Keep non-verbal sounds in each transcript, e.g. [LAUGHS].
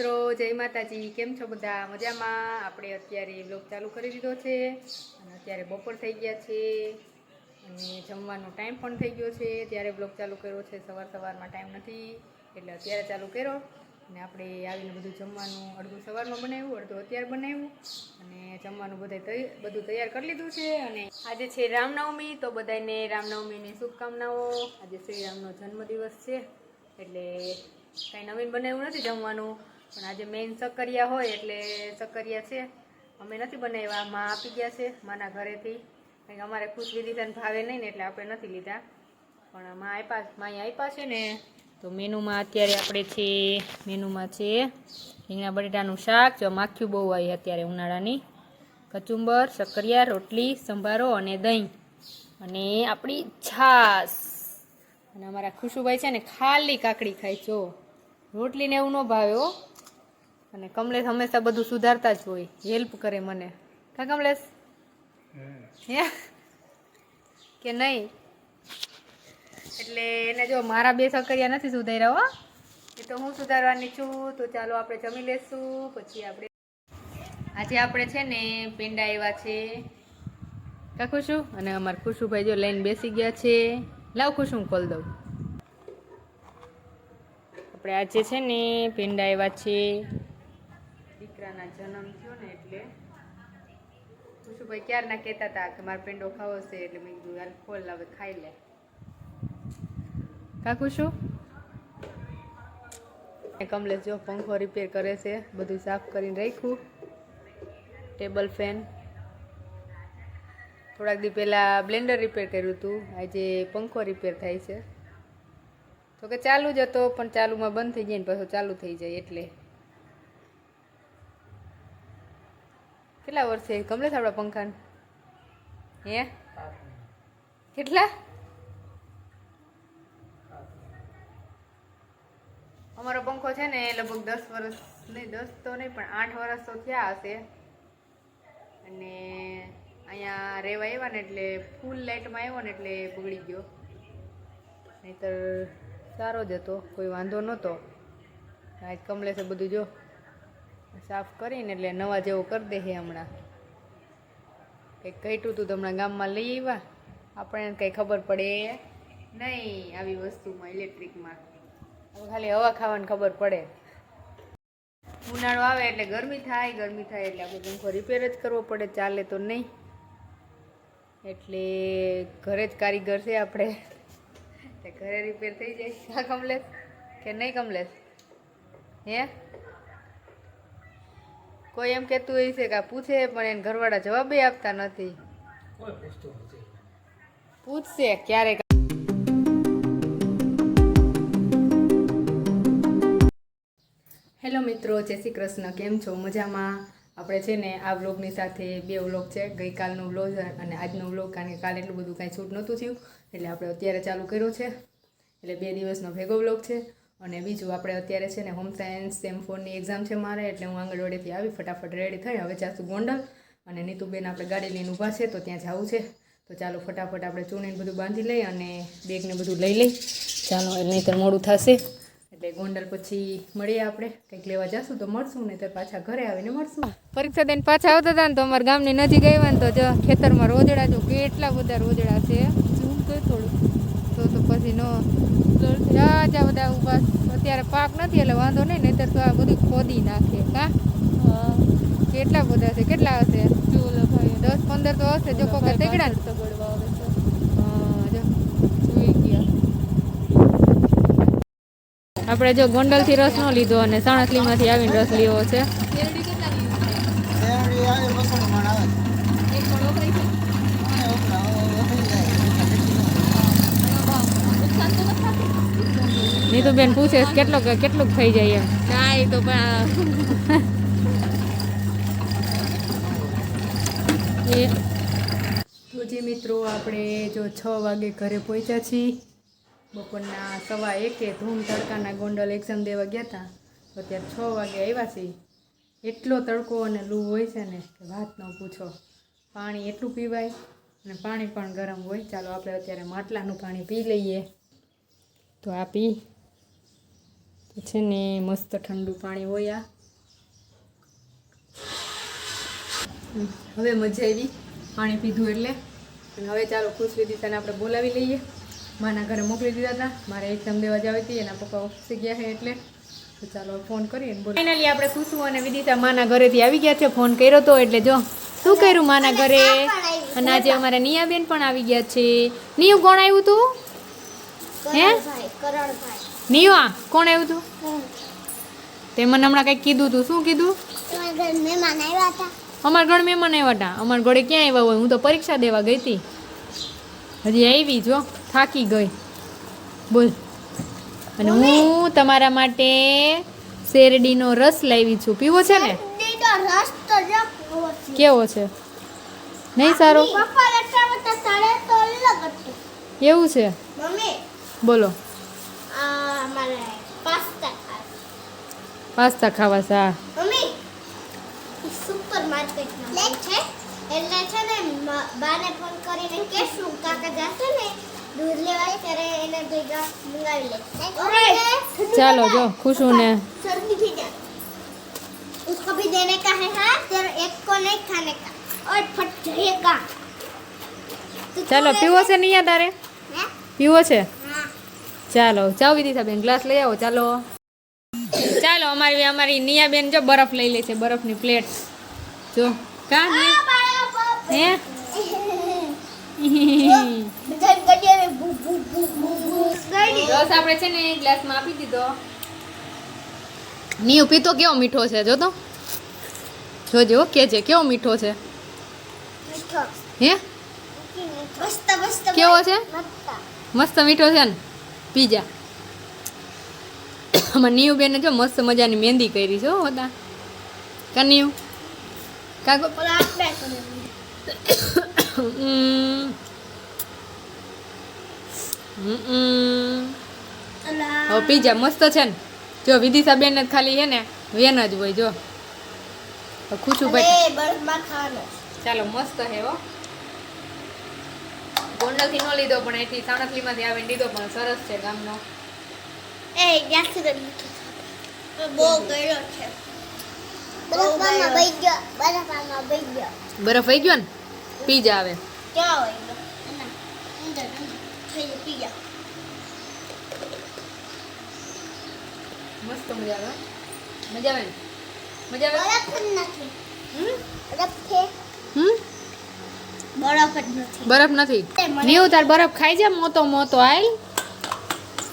મિત્રો, જય માતાજી. કેમ છો બધા? મજામાં? આપણે અત્યારે બ્લોગ ચાલુ કરી દીધો છે. અને અત્યારે બપોર થઈ ગયા છે. અને જમવાનો ટાઈમ પણ થઈ ગયો છે. ત્યારે બ્લોગ ચાલુ કર્યો છે, સવાર સવારમાં ટાઈમ નથી. એટલે અત્યારે ચાલુ કર્યો. અને આપણે આવીને બધું જમવાનું અડધું સવારમાં બનાવ્યું, અડધું અત્યારે બનાવ્યું. અને જમવાનું બધા બધું તૈયાર કરી લીધું છે. અને આજે છે રામનવમી, તો બધાને રામનવમીની શુભકામનાઓ. આજે શ્રીરામનો જન્મદિવસ છે. એટલે કાંઈ નવીન બનાવ્યું નથી જમવાનું. પણ આજે મેઇન સક્કરિયા હોય એટલે સક્કરિયા છે. અમે નથી બનાવ્યા, માં આપી ગયા છે માના ઘરેથી. કારણ અમારે ખુશ વિધિધાન ભાવે નહીં ને એટલે આપણે નથી લીધા. પણ માં આપ્યા માં આપ્યા છે ને, તો મેનુમાં અત્યારે આપણે છે, મેનુમાં છે રીંગણા બટેટાનું શાક, જો માખ્યું બહુ આવી અત્યારે ઉનાળાની. કચુંબર સક્કરિયા રોટલી, સંભારો અને દહીં. અને આપણી છાશ. અને અમારા ખુશુભાઈ છે ને ખાલી કાકડી ખાય જો. રોટલીને એવું ન ભાવે હો. અને કમલેશ હંમેશા બધું સુધારતા જ હોય. હેલ્પ કરે મને. કા કમલેશ? હે. કે નહીં? એટલે એને જો મારા બે સકરિયા નથી સુધાર્યા હો. એ તો હું સુધારવાની છું. તો ચાલો આપણે જમી લેશું. પછી આપણે આજે આપણે છે ને પેંડા આવ્યા છે. કા ખુશું? અને અમારા ખુશુભાઈ જો લઈને બેસી ગયા છે. લાવ ખુશ હું ખોલ દઉં. આપણે આજે છે ને પેંડા આવ્યા છે. દીકરાના જન્મ થયો ને એટલે ખુશુભાઈ ક્યારના કહેતા હતા કે મારો પેંડો ખાવો છે એટલે મેં કીધું હાલ ખોલ હવે ખાઈ લે. કાકુ શું કમલેશ જો પંખો રિપેર કરે છે બધું સાફ કરીને રાખ્યું. ટેબલ ફેન થોડાક દી પહેલાં બ્લેન્ડર રિપેર કર્યું હતું આજે પંખો રિપેર થાય છે. તો કે ચાલુ જ હતો પણ ચાલુમાં બંધ થઈ જાય ને પાછો ચાલુ થઈ જાય એટલે. કેટલા વર્ષે? કમલેશ આપણા પંખાને. હે? કેટલા? અમારો પંખો છે ને લગભગ દસ વર્ષ, નહીં, દસ તો નહીં, પણ આઠ વર્ષ તો થયા હશે. અને અહીંયા રહેવા આવ્યા ને એટલે ફૂલ લાઇટમાં આવ્યો ને એટલે બગડી ગયો. નહીતર સારો જ હતો, કોઈ વાંધો નહોતો. આજ કમલેશે બધું જો સાફ કરીને એટલે નવા જેવો કરી દે હમણાં. કંઈક ઘટ્યું હતું તો હમણાં ગામમાં લઈ આવ્યા. આપણને કંઈ ખબર પડે નહીં, આવી વસ્તુમાં, ઇલેક્ટ્રિકમાં. હવે ખાલી હવા ખાવાની ખબર પડે. ઉનાળો આવે એટલે ગરમી થાય ગરમી થાય એટલે આપણે પંખો રિપેર જ કરવો પડે, ચાલે તો નહીં. એટલે ઘરે જ કારીગર છે આપણે. ઘરે રિપેર થઈ જાય. હા કમલેશ? કે નહીં કમલેશ? હે? કોઈ એમ કહેતું હોય છે કે આ પૂછે પણ એને ઘરવાળા જવાબે આપતા નથી. પૂછશે ક્યારેક. હેલો મિત્રો જય શ્રી કૃષ્ણ. કેમ છો? મજામાં? આપણે છે ને આ વ્લોગની સાથે બે વ્લોગ છે. ગઈકાલનો વ્લોગ અને આજનો વ્લોગ કારણ કે કાલે એટલું બધું કાંઈ છૂટ નહોતું થયું એટલે આપણે અત્યારે ચાલુ કર્યો છે. એટલે બે દિવસનો ભેગો વ્લોગ છે. અને બીજું આપણે અત્યારે છે ને હોમ સાયન્સ સેમ ફોરની એક્ઝામ છે મારે, એટલે હું આંગણવાડીથી આવી ફટાફટ રેડી થઈ, હવે જાશું ગોંડલ. અને નીતુબેન આપણે ગાડી લઈને ઊભા છે, તો ત્યાં જવું છે. તો ચાલો ફટાફટ આપણે ચૂણીને બધું બાંધી લઈ અને બેગને બધું લઈ લઈ. ચાલો નહીંતર મોડું થશે. એટલે ગોંડલ પછી મળીએ આપણે. કંઈક લેવા જશું તો મળશું ને તો પાછા ઘરે આવીને મળશું. પરીક્ષા દઈને પાછા આવતા હતા ને તો અમારા ગામની નજીક આવ્યા ને તો જો ખેતરમાં રોજડા જો કેટલા બધા રોજડા છે. શું કર થોડું તો તો પછી નો રાજા બધા ઊભા અત્યારે પાક નથી એટલે વાંધો નહીં નહીતર તો આ બધું ખોદી નાખે. કા કેટલા બધા છે? કેટલા હશે? દસ પંદર તો હશે જો કોકે તેગડા હા, આપણે જો ગોંડલથી રસ ન લીધો અને સાણસલીમાંથી આવીને રસ લીધો છે. નીતુબેન પૂછે છે કેટલો કેટલું થઈ જાય એમ. ના એ તો પણ [LAUGHS] એ. તો જે મિત્રો આપણે જો છ વાગે ઘરે પહોંચ્યા છીએ. બપોરના સવા એકે ધૂમ તડકાના ગોંડલ એક્ઝામ દેવા ગયા હતા તો અત્યારે છ વાગે આવ્યા છીએ. એટલો તડકો અને લૂ હોય છે ને કે વાત ન પૂછો. પાણી એટલું પીવાય અને પાણી પણ ગરમ હોય. ચાલો આપણે અત્યારે માટલાનું પાણી પી લઈએ. તો આ પી. તો છે ને મસ્ત ઠંડુ પાણી હોય આ. હવે મજા આવી પાણી પીધું એટલે. અને હવે ચાલો ખુશ વિદિતાને આપણે બોલાવી લઈએ. માના ઘરે મોકલી દીધા હતા. મારે એક્ઝામ દેવા જવી હતી એના પપ્પા ઓફિસે ગયા છે એટલે. તો ચાલો ફોન કરીએ ફાઇનલી આપણે ખુશું અને વિદિતા માના ઘરેથી આવી ગયા છે. ફોન કર્યો તો એટલે જો શું કર્યું માના ઘરે? અને આજે અમારા નિયાબેન પણ આવી ગયા છે. નિયુ કોણ આવ્યું તું? હે? કરણભાઈ નિયુ કોણ આવ્યું તું? તે મને હમણાં કંઈક કીધું તું. શું કીધું? અમાર ઘર મહેમાન આવ્યા હતા. અમારા ઘર ક્યાં આવ્યા હોય? હું તો પરીક્ષા દેવા ગઈ હતી. હજી આવી જો થાકી ગઈ. બોલ. અને હું તમારા માટે શેરડીનો રસ લાવી છું. પીવો છે ને? કેવો છે. નહીં સારો? એવું છે? બોલો. આ મારે પાસ્તા ખાય પાસ્તા ખાવા છે હા મમ્મી સુપર માર્કેટમાં લે છે એટલે છે ને મ- બાને ફોન કરીને કહેશું કાકા જાશે ને દૂધ લેવા ત્યારે એને ભેગા મંગાવી લે ચાલો જો ખુશું ને सर्दी भी जा उसको भी देने का है हाँ तेरा एक को नहीं खाने का और फट जाएगा तो ચાલો तू પીવો છે નહીં યાર તારે हैं? ચાલો જાઓ વિદિતા બેન ગ્લાસ લઈ આવો ચાલો. ચાલો અમારી અમારી નિયાબેન જો બરફ લઈ લે છે બરફની પ્લેટ. જો કા? હે? [LAUGHS] રસ આપણે છે ને ગ્લાસમાં આપી દીધો. નિયો પીતો કેવો મીઠો છે જો તો જોજો કે છે કેવો મીઠો છે? હે? કેવો છે? મસ્ત મીઠો છે ને? પીજા. આમાં નિયુ બેને જો મસ્ત મજાની મહેંદી કરી છે હોતા હતા કાકો? હવે પીઝા મસ્ત છે ને. જો વિદિશા બેન જ ખાલી છે ને વેન જ હોય જો. ખુશું ભાઈ ચાલો મસ્ત હે હો. ગોંડલથી ન લીધો પણ અહીંથી સાણસલીમાંથી આવીને લીધો પણ સરસ છે ગામનો. એ યાસી દે બહુ ગળ્યો છે. બરફમાં બઈ ગયો બરફમાં બઈ ગયો. બરફ આવી ગયો ને? પીઝા આવે ક્યાં હોય ગયો? અંદર અંદર. થઈ પી ગયા મસ્ત મજા આવે મજા આવે ને? મજા આવે જ નથી હમ બરફ નથી. નીવ, તાર બરફ ખાઈ જા, મોતો મોતો આલ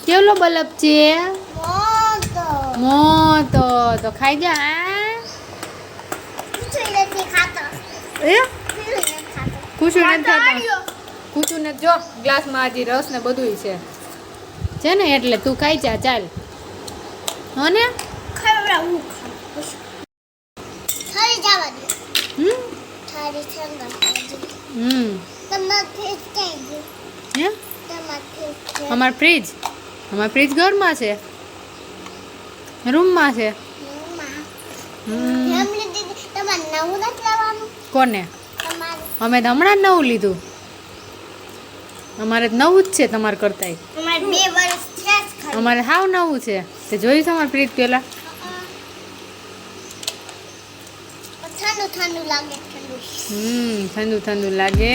કેવલો બરફ છે? મોતો. તો ખાઈ જા એ? ખુશું નથી જો, ગ્લાસમાં હજી રસ ને બધું છે. છે ને, એટલે તું ખાઈ જા, ચાલ. હો ને? હમ? હમ. હે? અમાર ફ્રીજ અમાર ફ્રીજ ઘરમાં છે. રૂમમાં છે. કોને? અમે તો હમણાં જ નવું લીધું. અમારે નવું જ છે તમારે ખાલી. અમારે હાવ નવું છે. તે જોયું છે અમારે ફ્રીજ પહેલાં? ઠંડુ ઠંડુ લાગે હમ ઠંડુ ઠંડુ લાગે.